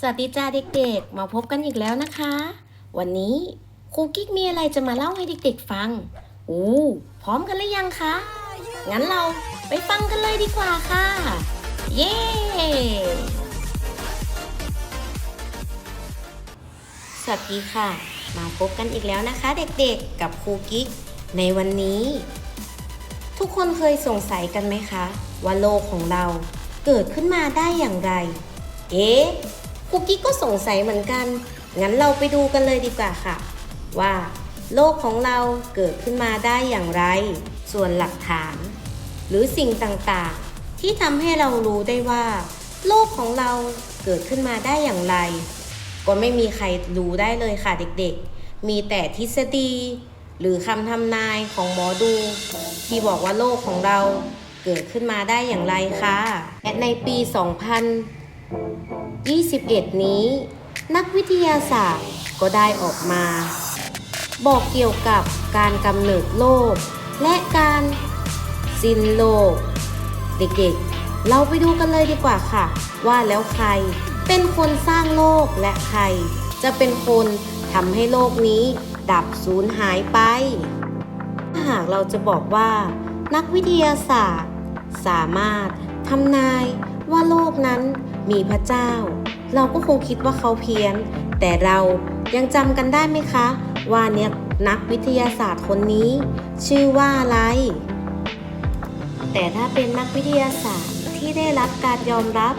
สวัสดีจ้าเด็กๆ มาพบกันอีกแล้วนะคะ วันนี้ครูกิ๊กมีอะไรจะมาเล่าให้เด็กๆฟัง อู้พร้อมกันหรือยังคะ งั้นเราไปฟังกันเลยดีกว่าค่ะ เย้ สวัสดีค่ะ มาพบกันอีกแล้วนะคะ เด็กๆ กับครูกิ๊กในวันนี้ ทุกคนเคยสงสัยกันไหมคะ ว่าโลกของเราเกิดขึ้นมาได้อย่างไร เอ๊ะ คุกกี้ก็สงสัยเหมือนกัน งั้นเราไปดูกันเลยดีกว่าค่ะ ว่า โลกของเราเกิดขึ้นมาได้อย่างไร ส่วนหลักฐาน หรือสิ่งต่างๆ ที่ทำให้เรารู้ได้ว่า โลกของเราเกิดขึ้นมาได้อย่างไร ก็ไม่มีใครรู้ได้เลยค่ะเด็กๆ มีแต่ทฤษฎี หรือคำทำนายของหมอดู ที่บอกว่าโลกของเราเกิดขึ้นมาได้อย่างไรคะและในปี 2000 21 นี้ นักวิทยาศาสตร์ก็ได้ออกมา บอกเกี่ยวกับการกำเนิดโลก และการสิ้นโลก เด็กๆ เราไปดูกันเลยดีกว่าค่ะ ว่าแล้วใครเป็นคนสร้างโลกและใคร จะเป็นคนทำให้โลกนี้ดับสูญหายไป ถ้าหากเราจะบอกว่า นักวิทยาศาสตร์ สามารถทำนายว่าโลกนั้น มีพระเจ้า เราก็คงคิดว่าเขาเพี้ยน แต่เรายังจำกันได้ไหมคะ ว่าเนี่ยนักวิทยาศาสตร์คนนี้ ชื่อว่าอะไร แต่ถ้าเป็นนักวิทยาศาสตร์ที่ได้รับการยอมรับ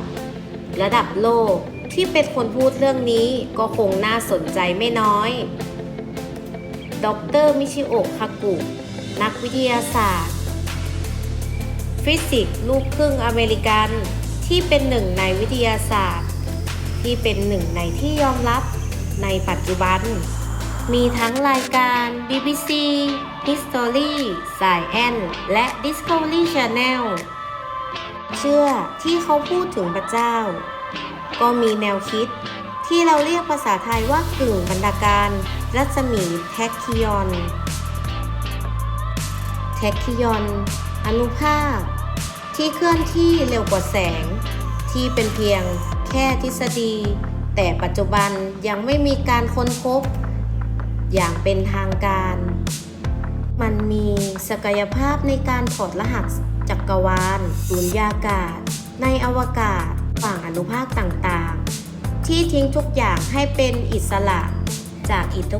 ระดับโลกที่เป็นคนพูดเรื่องนี้ก็คงน่าสนใจไม่น้อย ดรมิชิโอะคากุ นักวิทยาศาสตร์ ฟิสิกส์ลูกครึ่งอเมริกัน ที่เป็นหนึ่งในวิทยาศาสตร์ ที่เป็นหนึ่งในที่ยอมรับในปัจจุบัน มีทั้งรายการ BBC History Science และ Discovery Channel เชื่อที่เขาพูดถึงพระเจ้า ก็มีแนวคิดที่เราเรียกภาษาไทยว่ากึ่งบรรณาการ รัศมีแท็กคิยอน แท็กคิยอน อนุภาค ที่เคลื่อนที่เร็วกว่าแสง ที่เป็นเพียงแค่ทฤษฎี แต่ปัจจุบันยังไม่มีการค้นพบ อย่างเป็นทางการ มันมีศักยภาพในการถอดรหัสจักรวาลสุญญากาศ ในอวกาศฝั่งอนุภาคต่างๆ ที่ทิ้งทุกอย่างให้เป็นอิสระจากอิท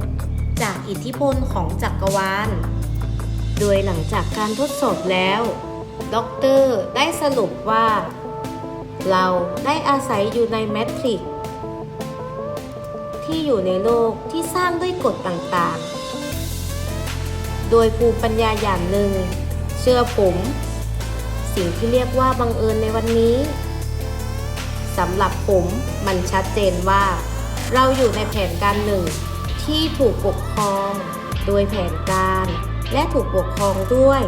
จากอิทธิพลของจักรวาล โดยหลังจากการทดสอบแล้ว ด็อกเตอร์ได้สรุปว่า เราได้อาศัยอยู่ในแมทริกซ์ที่อยู่ในโลกที่สร้างด้วยกฎต่างๆ โดยภูมิปัญญาอย่างหนึ่ง เชื่อผม สิ่งที่เรียกว่าบังเอิญในวันนี้สำหรับผมมันชัดเจนว่า เราอยู่ในแผนการหนึ่ง ที่ถูกปกครอง โดยแผนการและถูกปกครองด้วย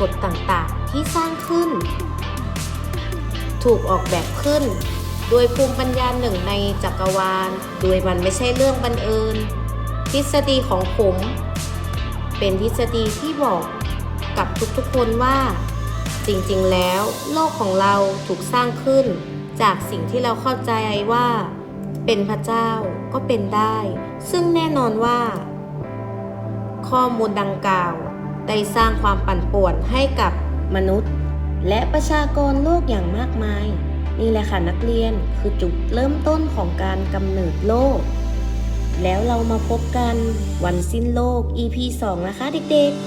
กฎต่างๆที่สร้างขึ้น ถูกออกแบบขึ้น โดยภูมิปัญญาหนึ่งในจักรวาล โดยมันไม่ใช่เรื่องบังเอิญ ทฤษฎีของผม เป็นทฤษฎีที่บอกกับทุกๆคนว่า จริงๆแล้ว โลกของเราถูกสร้างขึ้น จากสิ่งที่เราเข้าใจว่า เป็นพระเจ้าก็เป็นได้ ซึ่งแน่นอนว่า ข้อมูลดังกล่าว ได้สร้างความปั่นป่วนให้กับมนุษย์ และประชากรโลกอย่างมากมาย นี่แหละค่ะนักเรียนคือจุดเริ่มต้นของการกำเนิดโลก แล้วเรามาพบกันวันสิ้นโลก EP 2 นะคะเด็กๆ